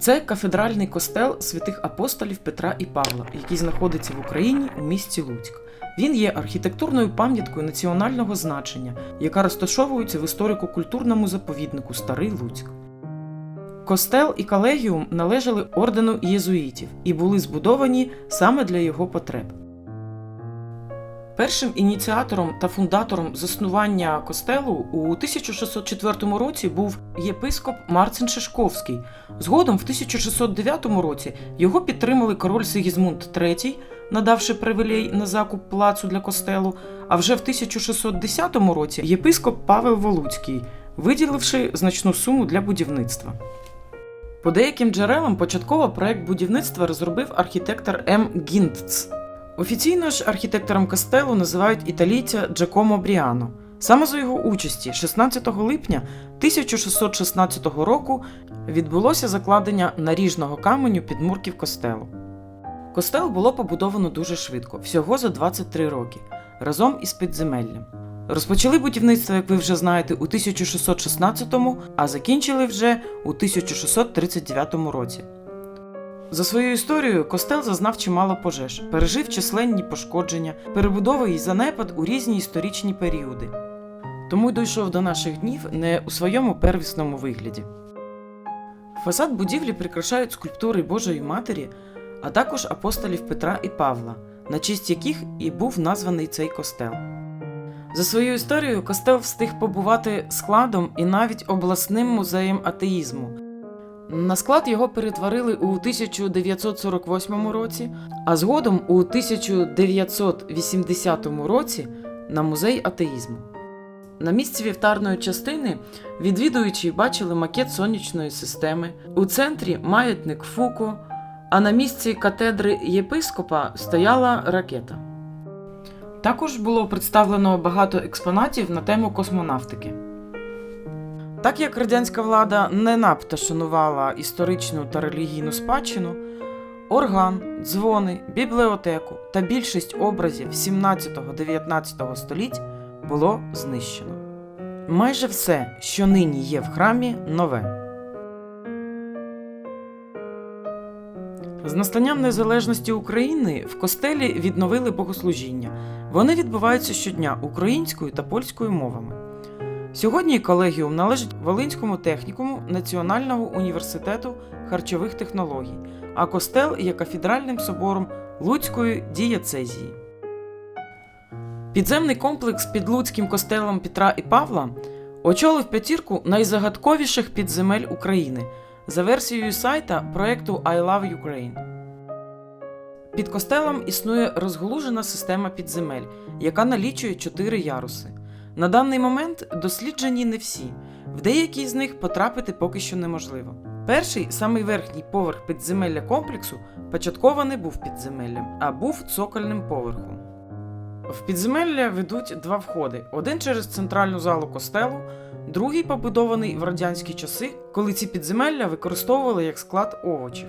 Це кафедральний костел святих апостолів Петра і Павла, який знаходиться в Україні у місті Луцьк. Він є архітектурною пам'яткою національного значення, яка розташовується в історико-культурному заповіднику Старий Луцьк. Костел і колегіум належали ордену єзуїтів і були збудовані саме для його потреб. Першим ініціатором та фундатором заснування костелу у 1604 році був єпископ Марцин Шишковський. Згодом в 1609 році його підтримали король Сигізмунд III, надавши привілей на закуп плацу для костелу. А вже в 1610 році єпископ Павел Волуцький, виділивши значну суму для будівництва. По деяким джерелам початково проект будівництва розробив архітектор М. Гінтц. Офіційно ж архітектором костелу називають італійця Джакомо Бріано. Саме за його участі, 16 липня 1616 року, відбулося закладення наріжного каменю підмурків костелу. Костел було побудовано дуже швидко, всього за 23 роки, разом із підземеллям. Розпочали будівництво, як ви вже знаєте, у 1616, а закінчили вже у 1639 році. За своєю історією костел зазнав чимало пожеж, пережив численні пошкодження, перебудови і занепад у різні історичні періоди. Тому й дійшов до наших днів не у своєму первісному вигляді. Фасад будівлі прикрашають скульптури Божої Матері, а також апостолів Петра і Павла, на честь яких і був названий цей костел. За своєю історією костел встиг побувати складом і навіть обласним музеєм атеїзму. На склад його перетворили у 1948 році, а згодом у 1980 році на музей атеїзму. На місці вівтарної частини відвідуючі бачили макет сонячної системи, у центрі маятник Фуко, а на місці катедри єпископа стояла ракета. Також було представлено багато експонатів на тему космонавтики. Так як радянська влада не надто шанувала історичну та релігійну спадщину, орган, дзвони, бібліотеку та більшість образів 17-19 століть було знищено. Майже все, що нині є в храмі, нове. З настанням незалежності України в костелі відновили богослужіння. Вони відбуваються щодня українською та польською мовами. Сьогодні колегіум належить Волинському технікуму Національного університету харчових технологій, а костел є кафедральним собором Луцької дієцезії. Підземний комплекс під Луцьким костелом Петра і Павла очолив п'ятірку найзагадковіших підземель України за версією сайта проекту I Love Ukraine. Під костелом існує розголужена система підземель, яка налічує чотири яруси. На даний момент досліджені не всі, в деякі з них потрапити поки що неможливо. Перший, самий верхній поверх підземелля комплексу, початково не був підземеллям, а був цокольним поверхом. В підземелля ведуть два входи: один через центральну залу костелу, другий побудований в радянські часи, коли ці підземелля використовували як склад овочів.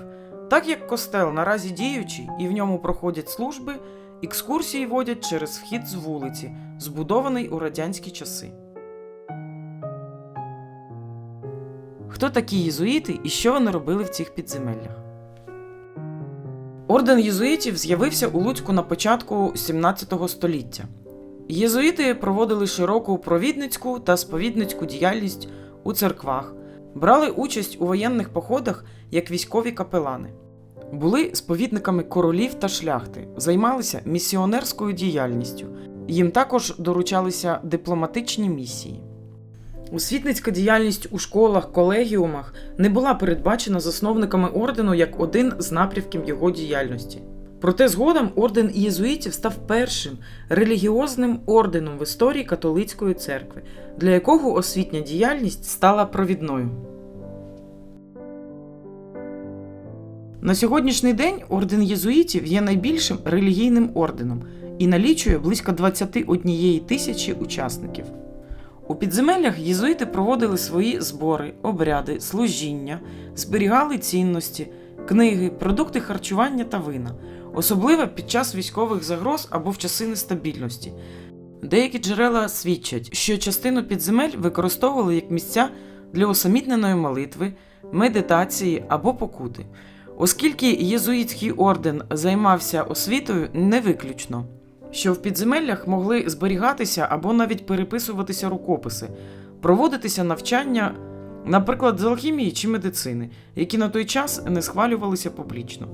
Так як костел наразі діючий і в ньому проходять служби, екскурсії водять через вхід з вулиці, збудований у радянські часи. Хто такі єзуїти і що вони робили в цих підземеллях? Орден єзуїтів з'явився у Луцьку на початку 17 століття. Єзуїти проводили широку провідницьку та сповідницьку діяльність у церквах, брали участь у воєнних походах як військові капелани. Були сповідниками королів та шляхти, займалися місіонерською діяльністю. Їм також доручалися дипломатичні місії. Освітницька діяльність у школах, колегіумах не була передбачена засновниками ордену як один з напрямків його діяльності. Проте згодом орден єзуїтів став першим релігіозним орденом в історії католицької церкви, для якого освітня діяльність стала провідною. На сьогоднішній день орден єзуїтів є найбільшим релігійним орденом і налічує близько 21 тисячі учасників. У підземеллях єзуїти проводили свої збори, обряди, служіння, зберігали цінності, книги, продукти харчування та вина, особливо під час військових загроз або в часи нестабільності. Деякі джерела свідчать, що частину підземель використовували як місця для усамітненої молитви, медитації або покути. Оскільки єзуїтський орден займався освітою, не виключно, що в підземеллях могли зберігатися або навіть переписуватися рукописи, проводитися навчання, наприклад, з алхімії чи медицини, які на той час не схвалювалися публічно.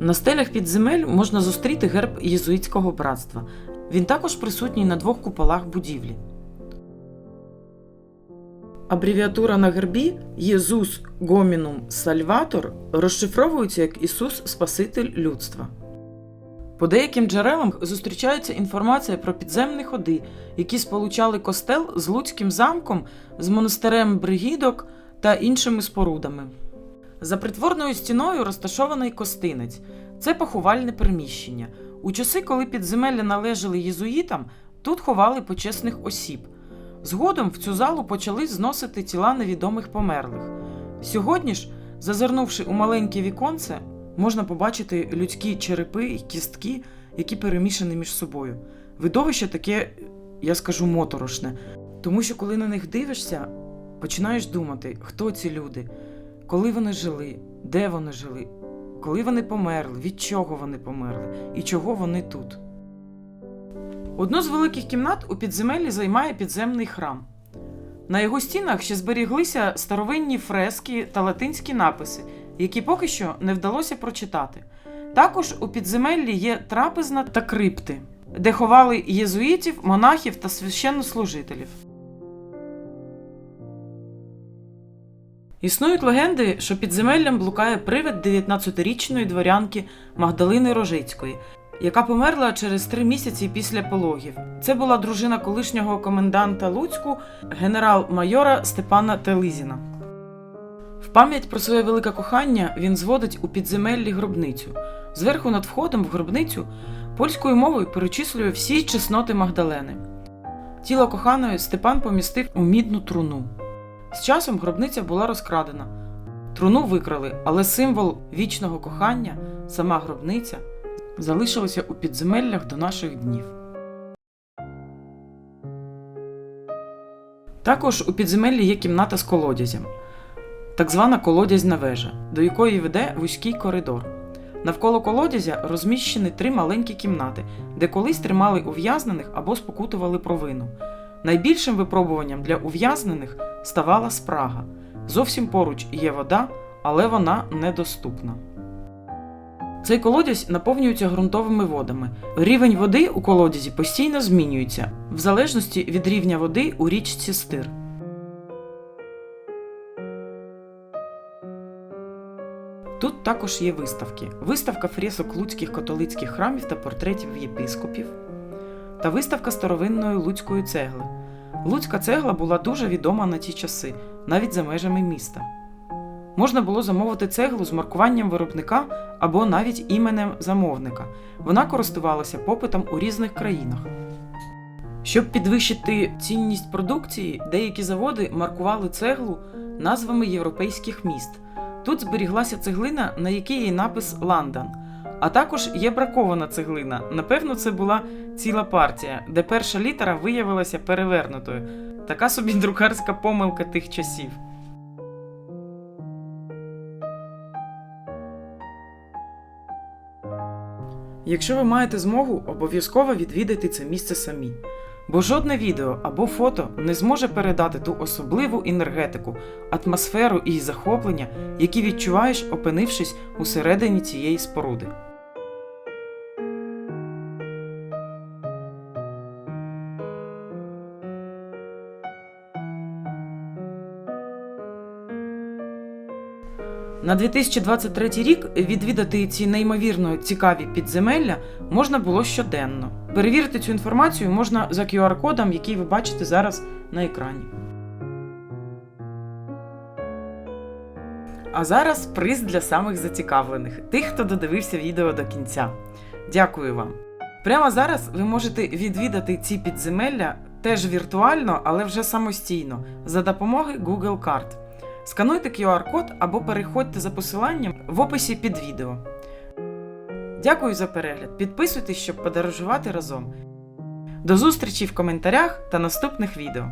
На стелях підземель можна зустріти герб єзуїтського братства. Він також присутній на двох куполах будівлі. Абревіатура на гербі Єзус Гомінум Сальватор розшифровується як Ісус Спаситель людства. По деяким джерелам зустрічається інформація про підземні ходи, які сполучали костел з Луцьким замком, з монастирем Бригідок та іншими спорудами. За притворною стіною розташований костинець. Це поховальне приміщення. У часи, коли підземелля належали єзуїтам, тут ховали почесних осіб. Згодом в цю залу почали зносити тіла невідомих померлих. Сьогодні ж, зазирнувши у маленьке віконце, можна побачити людські черепи і кістки, які перемішані між собою. Видовище таке, я скажу, моторошне. Тому що коли на них дивишся, починаєш думати, хто ці люди, коли вони жили, де вони жили, коли вони померли, від чого вони померли і чого вони тут. Одну з великих кімнат у підземеллі займає підземний храм. На його стінах ще зберіглися старовинні фрески та латинські написи, які поки що не вдалося прочитати. Також у підземеллі є трапезна та крипти, де ховали єзуїтів, монахів та священнослужителів. Існують легенди, що підземеллям блукає привид 19-річної дворянки Магдалини Рожицької, яка померла через три місяці після пологів. Це була дружина колишнього коменданта Луцьку, генерал-майора Степана Телизіна. В пам'ять про своє велике кохання він зводить у підземеллі гробницю. Зверху над входом в гробницю польською мовою перечислює всі чесноти Магдалени. Тіло коханої Степан помістив у мідну труну. З часом гробниця була розкрадена. Труну викрали, але символ вічного кохання, сама гробниця, залишилася у підземеллях до наших днів. Також у підземеллі є кімната з колодязем, так звана колодязна вежа, до якої веде вузький коридор. Навколо колодязя розміщені три маленькі кімнати, де колись тримали ув'язнених або спокутували провину. Найбільшим випробуванням для ув'язнених ставала спрага. Зовсім поруч є вода, але вона недоступна. Цей колодязь наповнюється ґрунтовими водами. Рівень води у колодязі постійно змінюється, в залежності від рівня води у річці Стир. Тут також є виставки: виставка фресок луцьких католицьких храмів та портретів єпископів, та виставка старовинної луцької цегли. Луцька цегла була дуже відома на ті часи, навіть за межами міста. Можна було замовити цеглу з маркуванням виробника або навіть іменем замовника. Вона користувалася попитом у різних країнах. Щоб підвищити цінність продукції, деякі заводи маркували цеглу назвами європейських міст. Тут зберіглася цеглина, на якій є напис Ландан. А також є бракована цеглина. Напевно, це була ціла партія, де перша літера виявилася перевернутою. Така собі друкарська помилка тих часів. Якщо ви маєте змогу, обов'язково відвідайте це місце самі. Бо жодне відео або фото не зможе передати ту особливу енергетику, атмосферу і захоплення, які відчуваєш, опинившись усередині цієї споруди. На 2023 рік відвідати ці неймовірно цікаві підземелля можна було щоденно. Перевірити цю інформацію можна за QR-кодом, який ви бачите зараз на екрані. А зараз приз для самих зацікавлених, тих, хто додивився відео до кінця. Дякую вам! Прямо зараз ви можете відвідати ці підземелля теж віртуально, але вже самостійно за допомогою Google карт. Скануйте QR-код або переходьте за посиланням в описі під відео. Дякую за перегляд. Підписуйтесь, щоб подорожувати разом. До зустрічі в коментарях та наступних відео.